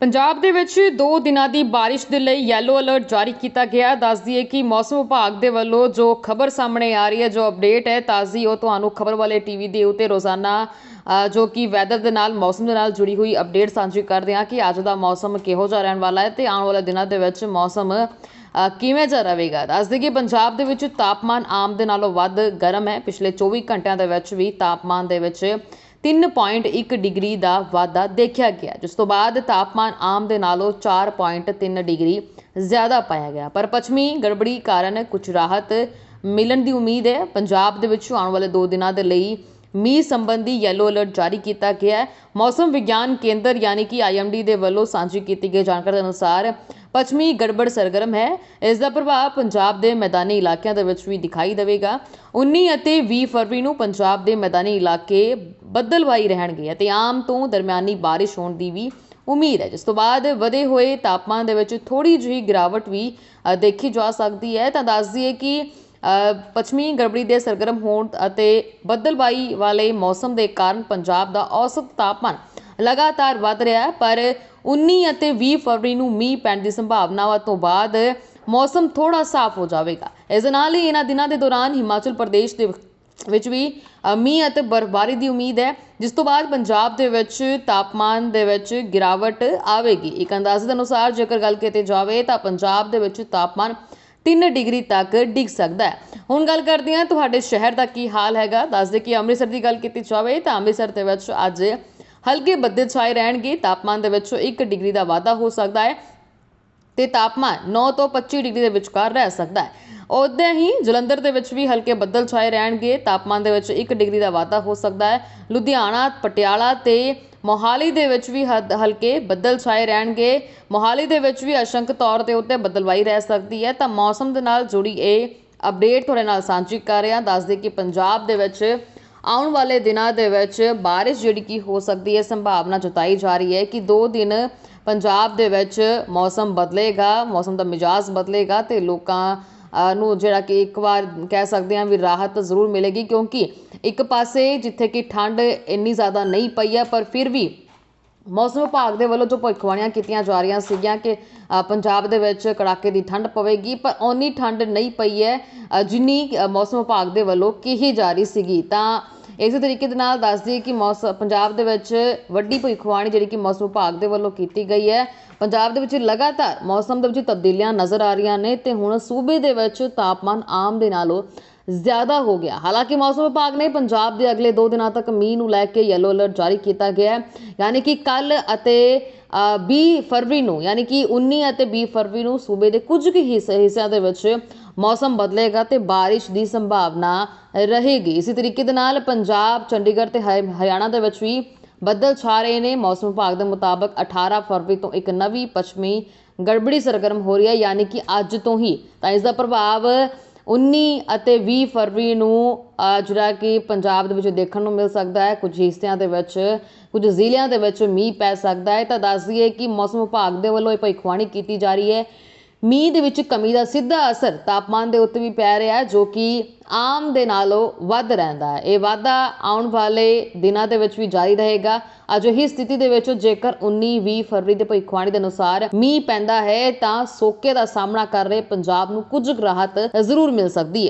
ਪੰਜਾਬ ਦੇ ਵਿੱਚ 2 ਦਿਨਾਂ ਦੀ ਬਾਰਿਸ਼ ਦੇ ਲਈ ਯੈਲੋ ਅਲਰਟ ਜਾਰੀ ਕੀਤਾ ਗਿਆ ਹੈ। ਦੱਸ ਦਈਏ ਕਿ ਮੌਸਮ ਵਿਭਾਗ ਦੇ ਵੱਲੋਂ ਜੋ ਖਬਰ ਸਾਹਮਣੇ ਆ ਰਹੀ ਹੈ, ਜੋ ਅਪਡੇਟ ਹੈ ਤਾਜ਼ੀ ਉਹ ਤੁਹਾਨੂੰ ਖਬਰ ਵਾਲੇ ਟੀਵੀ ਦੇ ਉੱਤੇ ਰੋਜ਼ਾਨਾ ਜੋ ਕਿ ਵੈਦਰ ਦੇ ਨਾਲ, ਮੌਸਮ ਦੇ ਨਾਲ ਜੁੜੀ ਹੋਈ ਅਪਡੇਟ ਸਾਂਝੀ ਕਰਦੇ ਹਾਂ ਕਿ ਅੱਜ ਦਾ ਮੌਸਮ ਕਿਹੋ ਜਿਹਾ ਰਹਿਣ ਵਾਲਾ ਹੈ ਤੇ ਆਉਣ ਵਾਲੇ ਦਿਨਾਂ ਦੇ ਵਿੱਚ ਮੌਸਮ ਕਿਵੇਂ ਜਿਹਾ ਰਹੇਗਾ। ਦੱਸ ਦਈਏ ਪੰਜਾਬ ਦੇ ਵਿੱਚ ਤਾਪਮਾਨ ਆਮ ਦੇ ਨਾਲੋਂ ਵੱਧ ਗਰਮ ਹੈ। ਪਿਛਲੇ 24 ਘੰਟਿਆਂ ਦੇ ਵਿੱਚ ਵੀ ਤਾਪਮਾਨ ਦੇ ਵਿੱਚ 3.1 ਡਿਗਰੀ ਦਾ ਵਾਧਾ ਦੇਖਿਆ ਗਿਆ, ਜਿਸ ਤੋਂ ਬਾਅਦ ਤਾਪਮਾਨ ਆਮ ਦੇ ਨਾਲੋਂ 4.3 ਡਿਗਰੀ ਜ਼ਿਆਦਾ ਪਾਇਆ ਗਿਆ। ਪਰ ਪੱਛਮੀ ਗੜਬੜੀ ਕਾਰਨ ਕੁਝ ਰਾਹਤ ਮਿਲਣ ਦੀ ਉਮੀਦ ਹੈ। ਪੰਜਾਬ ਦੇ ਵਿੱਚ ਆਉਣ ਵਾਲੇ 2 ਦਿਨਾਂ ਦੇ ਲਈ ਮੀਂਹ ਸੰਬੰਧੀ ਯੈਲੋ ਅਲਰਟ ਜਾਰੀ ਕੀਤਾ ਗਿਆ ਹੈ। ਮੌਸਮ ਵਿਗਿਆਨ ਕੇਂਦਰ, ਯਾਨੀ ਕਿ ਆਈਐਮਡੀ ਦੇ ਵੱਲੋਂ ਸਾਂਝੀ ਕੀਤੀ ਗਈ ਜਾਣਕਾਰੀ ਦੇ ਅਨੁਸਾਰ ਪੱਛਮੀ ਗੜਬੜ ਸਰਗਰਮ ਹੈ। ਇਸ ਦਾ ਪ੍ਰਭਾਵ ਪੰਜਾਬ ਦੇ ਮੈਦਾਨੀ ਇਲਾਕਿਆਂ ਦੇ ਵਿੱਚ ਵੀ ਦਿਖਾਈ ਦੇਵੇਗਾ। 19 ਅਤੇ 20 ਫਰਵਰੀ ਨੂੰ ਪੰਜਾਬ ਦੇ ਮੈਦਾਨੀ ਇਲਾਕੇ ਬੱਦਲਵਾਈ ਰਹਿਣਗੇ ਅਤੇ ਆਮ ਤੋਂ ਦਰਮਿਆਨੀ ਬਾਰਿਸ਼ ਹੋਣ ਦੀ ਵੀ ਉਮੀਦ ਹੈ। ਜਿਸ ਤੋਂ ਬਾਅਦ ਵਧੇ ਹੋਏ ਤਾਪਮਾਨ ਦੇ ਵਿੱਚ ਥੋੜੀ ਜਿਹੀ ਗਿਰਾਵਟ ਵੀ ਦੇਖੀ ਜਾ ਸਕਦੀ ਹੈ। ਤਾਂ ਦੱਸ ਦਈਏ ਕਿ ਪੱਛਮੀ ਗੜਬੜੀ ਦੇ ਸਰਗਰਮ ਹੋਣ ਅਤੇ ਬੱਦਲਬਾਈ ਵਾਲੇ ਮੌਸਮ ਦੇ ਕਾਰਨ ਪੰਜਾਬ ਦਾ ਔਸਤ ਤਾਪਮਾਨ ਲਗਾਤਾਰ ਵਧ ਰਿਹਾ ਹੈ। ਪਰ 19 ਅਤੇ 20 ਫਰਵਰੀ ਨੂੰ ਮੀਂਹ ਪੈਣ ਦੀ ਸੰਭਾਵਨਾਵਾਂ ਤੋਂ ਬਾਅਦ ਮੌਸਮ ਥੋੜਾ ਸਾਫ਼ ਹੋ ਜਾਵੇਗਾ। ਇਸ ਦੇ ਨਾਲ ਹੀ ਇਹਨਾਂ ਦਿਨਾਂ ਦੇ ਦੌਰਾਨ ਹਿਮਾਚਲ ਪ੍ਰਦੇਸ਼ ਦੇ ਵਿੱਚ ਵੀ ਮੀਂਹ ਅਤੇ ਬਰਫ਼ਬਾਰੀ ਦੀ ਉਮੀਦ ਹੈ, ਜਿਸ ਤੋਂ ਬਾਅਦ ਪੰਜਾਬ ਦੇ ਵਿੱਚ ਤਾਪਮਾਨ ਦੇ ਵਿੱਚ ਗਿਰਾਵਟ ਆਵੇਗੀ। ਇੱਕ ਅੰਦਾਜ਼ੇ ਦੇ ਅਨੁਸਾਰ ਜੇਕਰ ਗੱਲ ਕੀਤੀ ਜਾਵੇ ਤਾਂ ਪੰਜਾਬ ਦੇ ਵਿੱਚ ਤਾਪਮਾਨ 3 ਡਿਗਰੀ ਤੱਕ ਡਿੱਗ ਸਕਦਾ ਹੈ। ਹੁਣ ਗੱਲ ਕਰਦੇ ਹਾਂ ਤੁਹਾਡੇ ਸ਼ਹਿਰ ਦਾ ਕੀ ਹਾਲ ਹੈਗਾ? ਦੱਸ ਦੇ ਕਿ ਅੰਮ੍ਰਿਤਸਰ ਦੀ ਗੱਲ ਕੀਤੀ ਜਾਵੇ ਤਾਂ ਅੰਮ੍ਰਿਤਸਰ ਦੇ ਵਿੱਚ ਅੱਜ ਹਲਕੇ ਬੱਦਲ ਛਾਏ ਰਹਿਣਗੇ। ਤਾਪਮਾਨ ਦੇ ਵਿੱਚ 1 ਡਿਗਰੀ ਦਾ ਵਾਧਾ ਹੋ ਸਕਦਾ ਹੈ ਤੇ ਤਾਪਮਾਨ 9 ਤੋਂ 25 ਡਿਗਰੀ ਦੇ ਵਿਚਕਾਰ ਰਹਿ ਸਕਦਾ ਹੈ। ਉਦਾਂ ਹੀ ਜਲੰਧਰ ਦੇ ਵਿੱਚ ਵੀ ਹਲਕੇ ਬੱਦਲ ਛਾਏ ਰਹਿਣਗੇ। ਤਾਪਮਾਨ ਦੇ ਵਿੱਚ 1 ਡਿਗਰੀ ਦਾ ਵਾਧਾ ਹੋ ਸਕਦਾ ਹੈ। ਲੁਧਿਆਣਾ, ਪਟਿਆਲਾ ਤੇ ਮੋਹਾਲੀ ਦੇ ਵਿੱਚ ਵੀ ਹਲਕੇ ਬੱਦਲ ਛਾਏ ਰਹਿਣਗੇ। ਮੋਹਾਲੀ ਦੇ ਵਿੱਚ ਵੀ ਅਸ਼ੰਕ ਤੌਰ ਤੇ ਉੱਤੇ ਬਦਲਵਾਈ ਰਹਿ ਸਕਦੀ ਹੈ। ਤਾਂ ਮੌਸਮ ਦੇ ਨਾਲ ਜੁੜੀ ਇਹ ਅਪਡੇਟ ਤੁਹਾਡੇ ਨਾਲ ਸਾਂਝੀ ਕਰ ਰਿਹਾ। ਦੱਸ ਦੇ ਕਿ ਪੰਜਾਬ ਦੇ ਵਿੱਚ ਆਉਣ ਵਾਲੇ ਦਿਨਾਂ ਦੇ ਵਿੱਚ ਬਾਰਿਸ਼ ਜਿਹੜੀ ਕੀ ਹੋ ਸਕਦੀ ਹੈ, ਸੰਭਾਵਨਾ ਜਤਾਈ ਜਾ ਰਹੀ ਹੈ ਕਿ 2 ਦਿਨ ਪੰਜਾਬ ਦੇ ਵਿੱਚ ਮੌਸਮ ਬਦਲੇਗਾ, ਮੌਸਮ ਦਾ ਮਿਜਾਜ਼ ਬਦਲੇਗਾ ਤੇ ਲੋਕਾਂ ਨੂੰ ਜਿਹੜਾ ਕਿ ਇੱਕ ਵਾਰ ਕਹਿ ਸਕਦੇ ਹਾਂ ਵੀ ਰਾਹਤ ਜ਼ਰੂਰ ਮਿਲੇਗੀ ਕਿਉਂਕਿ ਇੱਕ ਪਾਸੇ ਜਿੱਥੇ ਕਿ ਠੰਡ ਇੰਨੀ ਜ਼ਿਆਦਾ ਨਹੀਂ ਪਈ ਹੈ, ਪਰ ਫਿਰ ਵੀ ਮੌਸਮ ਵਿਭਾਗ ਦੇ ਵੱਲੋਂ ਜੋ ਭਵਿੱਖਬਾਣੀਆਂ ਕੀਤੀਆਂ ਜਾ ਰਹੀਆਂ ਸੀਗੀਆਂ ਕਿ ਪੰਜਾਬ ਦੇ ਵਿੱਚ ਕੜਾਕੇ ਦੀ ਠੰਡ ਪਵੇਗੀ, ਪਰ ਓਨੀ ਠੰਡ ਨਹੀਂ ਪਈ ਹੈ ਜਿੰਨੀ ਮੌਸਮ ਵਿਭਾਗ ਦੇ ਵੱਲੋਂ ਕਹੀ ਜਾ ਰਹੀ ਸੀਗੀ। ਤਾਂ ਇਸੇ ਤਰੀਕੇ ਦੇ ਨਾਲ ਦੱਸ ਦਈਏ ਕਿ ਮੌਸਮ ਪੰਜਾਬ ਦੇ ਵਿੱਚ ਵੱਡੀ ਭਵਿੱਖਬਾਣੀ ਜਿਹੜੀ ਕਿ ਮੌਸਮ ਵਿਭਾਗ ਦੇ ਵੱਲੋਂ ਕੀਤੀ ਗਈ ਹੈ। ਪੰਜਾਬ ਦੇ ਵਿੱਚ ਲਗਾਤਾਰ ਮੌਸਮ ਦੇ ਵਿੱਚ ਤਬਦੀਲੀਆਂ ਨਜ਼ਰ ਆ ਰਹੀਆਂ ਨੇ ਤੇ ਹੁਣ ਸੂਬੇ ਦੇ ਵਿੱਚ ਤਾਪਮਾਨ ਆਮ ਦੇ ਨਾਲੋਂ ਜ਼ਿਆਦਾ ਹੋ ਗਿਆ। ਹਾਲਾਂਕਿ ਮੌਸਮ ਵਿਭਾਗ ਨੇ ਪੰਜਾਬ ਦੇ ਅਗਲੇ 2 ਦਿਨਾਂ ਤੱਕ ਮੀਂਹ ਨੂੰ ਲੈ ਕੇ ਯੈਲੋ ਅਲਰਟ ਜਾਰੀ ਕੀਤਾ ਗਿਆ ਹੈ। ਯਾਨੀ ਕਿ ਕੱਲ ਅਤੇ ਅ, 20 ਫਰਵਰੀ ਨੂੰ ਯਾਨੀ ਕਿ 19 ਅਤੇ 20 ਫਰਵਰੀ ਨੂੰ ਸੂਬੇ ਦੇ ਕੁਝ ਕੁ ਹਿੱਸੇ ਹਿੱਸਿਆਂ ਦੇ ਵਿੱਚ ਮੌਸਮ ਬਦਲੇਗਾ ਤੇ ਬਾਰਿਸ਼ ਦੀ ਸੰਭਾਵਨਾ ਰਹੇਗੀ। ਇਸੇ ਤਰੀਕੇ ਦੇ ਨਾਲ ਪੰਜਾਬ ਚੰਡੀਗੜ੍ਹ ਤੇ ਹਰਿਆਣਾ ਦੇ ਵਿੱਚ ਵੀ ਬੱਦਲ ਛਾ ਰਹੇ ਨੇ। ਮੌਸਮ ਵਿਭਾਗ ਦੇ ਮੁਤਾਬਕ 18 ਫਰਵਰੀ ਤੋਂ ਇੱਕ ਨਵੀਂ ਪੱਛਮੀ ਗੜਬੜੀ ਸਰਗਰਮ ਹੋ ਰਹੀ ਹੈ। ਯਾਨੀ ਕਿ ਅੱਜ ਤੋਂ ਹੀ ਤਾਂ ਇਸ ਦਾ ਪ੍ਰਭਾਵ 19 ਅਤੇ ਵੀਹ ਫਰਵਰੀ ਨੂੰ ਜਿਹੜਾ ਕਿ ਪੰਜਾਬ ਦੇ ਵਿੱਚ ਦੇਖਣ ਨੂੰ ਮਿਲ ਸਕਦਾ ਹੈ, ਕੁਝ ਹਿੱਸਿਆਂ ਦੇ ਵਿੱਚ, ਕੁਝ ਜ਼ਿਲ੍ਹਿਆਂ ਦੇ ਵਿੱਚ ਮੀਂਹ ਪੈ ਸਕਦਾ ਹੈ। ਤਾਂ ਦੱਸ ਦਈਏ ਕਿ ਮੌਸਮ ਵਿਭਾਗ ਦੇ ਵੱਲੋਂ ਇਹ ਭਵਿੱਖਬਾਣੀ ਕੀਤੀ ਜਾ ਰਹੀ ਹੈ ਮੀਂਹ ਦੇ ਵਿੱਚ ਕਮੀ ਦਾ ਸਿੱਧਾ ਅਸਰ ਤਾਪਮਾਨ ਦੇ ਉੱਤੇ ਵੀ ਪੈ ਰਿਹਾ ਜੋ ਕਿ ਆਮ ਦੇ ਨਾਲੋਂ ਵੱਧ ਰਹਿੰਦਾ ਹੈ। ਇਹ ਵਾਧਾ ਆਉਣ ਵਾਲੇ ਦਿਨਾਂ ਦੇ ਵਿੱਚ ਵੀ ਜਾਰੀ ਰਹੇਗਾ। ਅਜਿਹੀ ਸਥਿਤੀ ਦੇ ਵਿੱਚ ਜੇਕਰ 19-20 ਫਰਵਰੀ ਦੇ ਭਵਿੱਖਬਾਣੀ ਦੇ ਅਨੁਸਾਰ ਮੀਂਹ ਪੈਂਦਾ ਹੈ, ਤਾਂ ਸੋਕੇ ਦਾ ਸਾਹਮਣਾ ਕਰ ਰਹੇ ਪੰਜਾਬ ਨੂੰ ਕੁਝ ਰਾਹਤ ਜ਼ਰੂਰ ਮਿਲ ਸਕਦੀ ਹੈ।